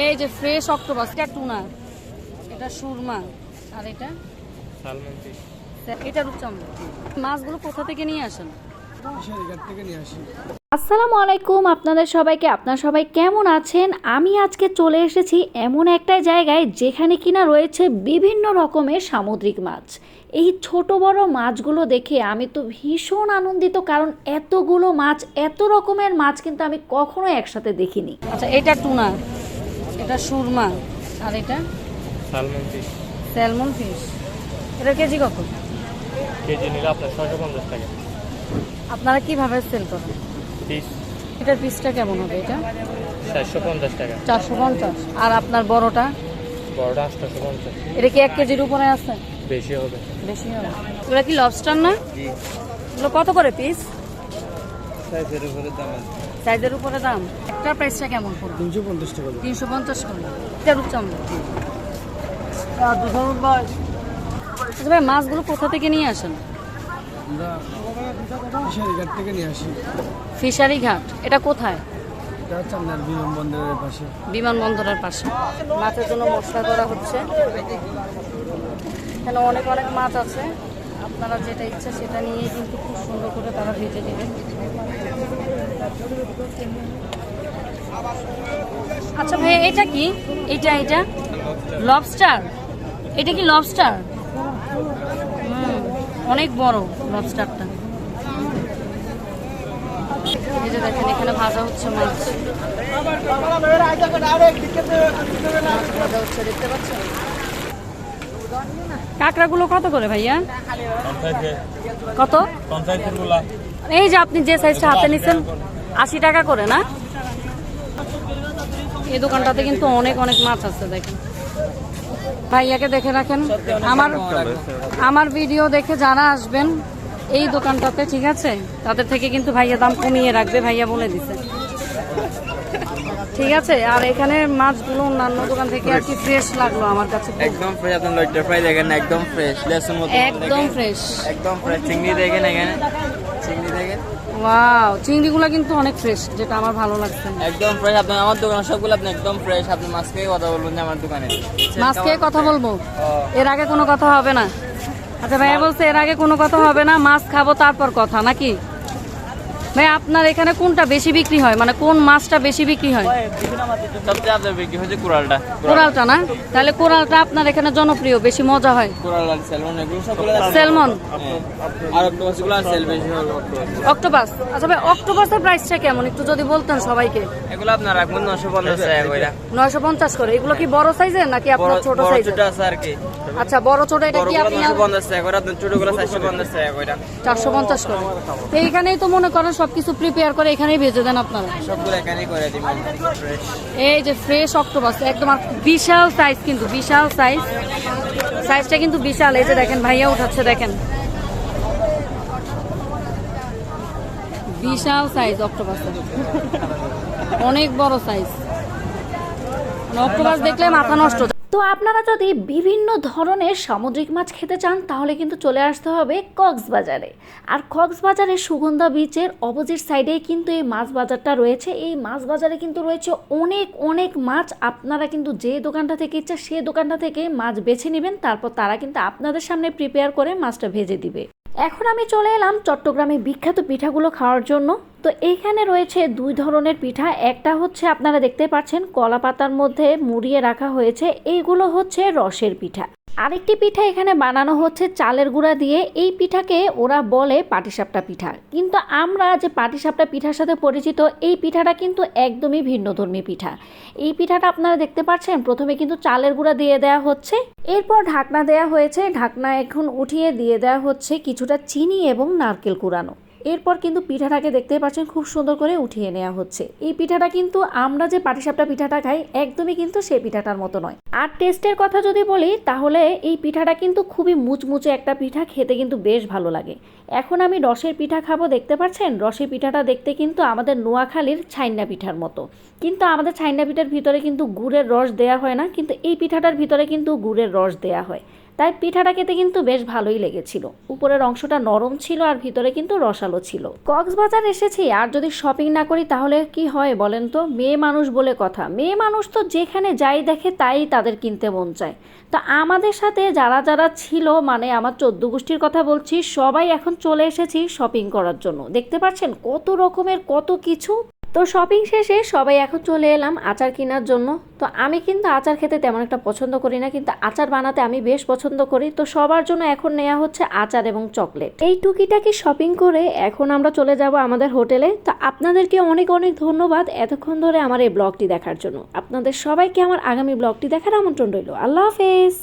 এই যে fresh octopus এটা টুনা এটা সুরমা আর এটা? সালমান ফিশ এটা রূপচাঁদা মাছগুলো কোথা থেকে নিয়ে আসেন? থেকে নিয়ে আসি। আসসালামু আলাইকুম আপনাদের সবাইকে আপনার সবাই কেমন আছেন? আমি আজকে চলে এসেছি এমন একটা জায়গায় যেখানে কিনা রয়েছে বিভিন্ন রকমের সামুদ্রিক মাছ। এই ছোট বড় মাছগুলো দেখে আমি তো ভীষণ আনন্দিত কারণ এতগুলো মাছ এত রকমের মাছ কিন্তু আমি কখনো একসাথে দেখিনি। আচ্ছা এটা টুনা এটা সুরমা। আর এটা? Salmon fish. Salmon fish. এটা কেজি কত? কেজি নিলে আপনার ছয়শো পঞ্চাশ টাকা। আপনারা কীভাবে সেল করেন? পিস। এটার পিসটা কেমন হবে এটা? চারশো পঞ্চাশ টাকা। চারশো পঞ্চাশ। আর আপনার বড়টা? বড়টা আটশোশো পঞ্চাশ এটা কি এক কেজির উপরে আছে? বেশি হবে। বেশি হবে। এগুলো কি লবস্টার না? জি। এগুলো কত করে পিস সাইজের উপরে দাম সাইজের উপরে দাম? একটা প্রাইসটা কেমন পড়বে? তিনশো পঞ্চাশ টাকা। তিনশো পঞ্চাশ করে এটা রূপচাঁদা আচ্ছা ভাই মাছগুলো কোথা থেকে নিয়ে আসেন? আমরা ফিশারিঘাট থেকে নিয়ে আসি। ফিশারি ঘাট। এটা কোথায়? বিমানবন্দরের পাশে। বিমানবন্দরের পাশে। মাছের জন্য মশলা করা হচ্ছে। এখানে অনেক অনেক মাছ আছে। আপনারা যেটা ইচ্ছা সেটা নিয়ে কিন্তু খুব সুন্দর করে তারা ভেজে নেবেন। আচ্ছা ভাই এটা কি? এটা এটা? লবস্টার এটা কি লবস্টার অনেক বড় লবস্টারটা এই যে দেখেন এখানে ভাজা হচ্ছে মাছ। ভাজা হচ্ছে দেখতে পাচ্ছেন? কাঁকড়াগুলো কত করে ভাইয়া? কত? এই যে আপনি যে সাইজটা হাতে নিচ্ছেন আশি টাকা করে না? এই দোকানটাতে কিন্তু অনেক অনেক মাছ আছে দেখেন। ভাইয়াকে দেখে রাখেন। আমার আমার ভিডিও দেখে যারা আসবেন এই দোকানটাতে ঠিক আছে? তাদের থেকে কিন্তু ভাইয়া দাম কমিয়ে রাখবে ভাইয়া বলে দিছে। ঠিক আছে? আর এখানে মাছগুলো অন্যান্য দোকান থেকে আর কি ফ্রেশ লাগল আমার কাছে? একদম ফ্রেশ আপনি লইট্টা ফ্রাই দেখেন একদম ফ্রেশ লেসুন মতো। একদম ফ্রেশ একদম ফ্রেশ চিংড়ি দেখেন এখানে। চিংড়ি ওয়াও চিংড়িগুলো কিন্তু অনেক ফ্রেশ যেটা আমার ভালো লাগছে একদম ফ্রেশ আপনি আমার দোকানে সবগুলো আপনি একদম ফ্রেশ আপনি মাছ খেয়ে কথা বলবেন যে আমার দোকানে। মাছ খেয়ে কথা বলব? এর আগে কোনো কথা হবে না? আচ্ছা ভাইয়া বলছে এর আগে কোনো কথা হবে না মাছ খাব তারপর কথা নাকি? ভাই আপনার এখানে কোনটা বেশি বিক্রি হয়? মানে কোন মাছটা বেশি বিক্রি হয়? সবচেয়ে আপনার বিক্রি হচ্ছে কুড়ালটা কোরালটা না? তাহলে কোরালটা আপনার এখানে জনপ্রিয় বেশি মজা হয়? আর স্যালমন এগুলো সবগুলো স্যালমন হ্যাঁ। আর অক্টোপাসগুলো আর সেল বেশি হবে অক্টোপাস। আচ্ছা ভাই অক্টোপাসের প্রাইসটা কেমন? একটু যদি বলতেন সবাইকে। এগুলো আপনার রাখবেন টাকা করে। নয়শো পঞ্চাশ করে? এগুলো কি বড় সাইজের নাকি আপনার ছোট বড় সাইজের ছোট আছে আর কি। আচ্ছা বড় ছোট এটা কি আপনার নশো পঞ্চাশ টাকা করে আপনার ছোটগুলো চারশো পঞ্চাশ টাকা করে। চারশো পঞ্চাশ করে। এইখানেই তো মনে করেন সবকিছু প্রিপেয়ার করে এখানেই ভেজে দেন আপনারা। সবগুলো এখানেই করে এই যে ফ্রেশ অক্টোপাস একদম বিশাল সাইজ কিন্তু বিশাল সাইজ সাইজটা কিন্তু বিশাল এই যে দেখেন ভাইয়া উঠাচ্ছে দেখেন। বিশাল সাইজ অক্টোপাস অনেক বড় সাইজ অক্টোপাস দেখলে মাথা নষ্ট তো আপনারা যদি বিভিন্ন ধরনের সামুদ্রিক মাছ খেতে চান, তাহলে কিন্তু চলে আসতে হবে কক্সবাজারে। আর কক্সবাজারের সুগন্ধা বিচের অপোজিট সাইডেই কিন্তু এই মাছ বাজারটা রয়েছে। এই মাছ বাজারে কিন্তু রয়েছে অনেক অনেক মাছ। আপনারা কিন্তু যে দোকানটা থেকে ইচ্ছা সে দোকানটা থেকে মাছ বেছে নেবেন। তারপর তারা কিন্তু আপনাদের সামনে প্রিপেয়ার করে মাছটা ভেজে দিবে। এখন আমি চলে এলাম চট্টগ্রামে বিখ্যাত পিঠাগুলো খাওয়ার জন্য। তো এইখানে রয়েছে দুই ধরনের পিঠা। একটা হচ্ছে আপনারা দেখতে পাচ্ছেন কলা পাতার মধ্যে মুড়িয়ে রাখা হয়েছে। এইগুলো হচ্ছে রসের পিঠা। আরেকটি পিঠা এখানে বানানো হচ্ছে চালের গুঁড়া দিয়ে। এই পিঠাকে ওরা বলে পাটিসাপটা পিঠা। কিন্তু আমরা যে পাটিসাপটা পিঠার সাথে পরিচিত, এই পিঠাটা কিন্তু একদমই ভিন্নধর্মী পিঠা। এই পিঠাটা আপনারা দেখতে পাচ্ছেন, প্রথমে কিন্তু চালের গুঁড়া দিয়ে দেওয়া হচ্ছে। এরপর ঢাকনা দেওয়া হয়েছে। ঢাকনা এখন উঠিয়ে দিয়ে দেওয়া হচ্ছে কিছুটা চিনি এবং নারকেল কুড়ানো। এরপর কিন্তু পিঠাটাকে দেখতে পাচ্ছেন খুব সুন্দর করে উঠিয়ে নেওয়া হচ্ছে। এই পিঠাটা কিন্তু আমরা যে পাটিসাপটা পিঠাটা খাই, একদমই কিন্তু সেই পিঠাটার মতো নয়। আর টেস্টের কথা যদি বলি, তাহলে এই পিঠাটা কিন্তু খুবই মুচমুচে একটা পিঠা, খেতে কিন্তু বেশ ভালো লাগে। এখন আমি রসের পিঠা খাব, দেখতে পাচ্ছেন? রসের পিঠাটা দেখতে কিন্তু আমাদের নোয়াখালীর ছাইনা পিঠার মতো। কিন্তু আমাদের ছাইনা পিঠার ভিতরে কিন্তু গুড়ের রস দেয়া হয় না, কিন্তু এই পিঠাটার ভিতরে কিন্তু গুড়ের রস দেয়া হয়। তাই পিঠাটা খেতে কিন্তু বেশ ভালোই লেগেছিল। উপরের অংশটা নরম ছিল আর ভিতরে কিন্তু রসালো ছিল। কক্সবাজার এসেছি, আর যদি শপিং না করি তাহলে কি হয় বলেন তো? মেয়ে মানুষ বলে কথা। মেয়ে মানুষ তো যেখানে যাই দেখে তাই তাদের কিনতে মন চায়। তো আমাদের সাথে যারা যারা ছিল মানে আমার চোদ্দ গোষ্ঠীর কথা বলছি, সবাই এখন চলে এসেছি শপিং করার জন্য। দেখতে পাচ্ছেন কত রকমের কত কিছু। তো শপিং শেষে সবাই এখন চলে এলাম আচার কেনার জন্য। তো আমি কিন্তু আচার খেতে তেমন একটা পছন্দ করি না, কিন্তু আচার বানাতে আমি বেশ পছন্দ করি। তো সবার জন্য এখন নেওয়া হচ্ছে আচার এবং চকলেট। এই টুকিটাকি শপিং করে এখন আমরা চলে যাব আমাদের হোটেলে। তো আপনাদেরকে অনেক অনেক ধন্যবাদ এতক্ষণ ধরে আমার এই ব্লগটি দেখার জন্য। আপনাদের সবাইকে আমার আগামী ব্লগটি দেখার আমন্ত্রণ রইল। আল্লাহ হাফেজ!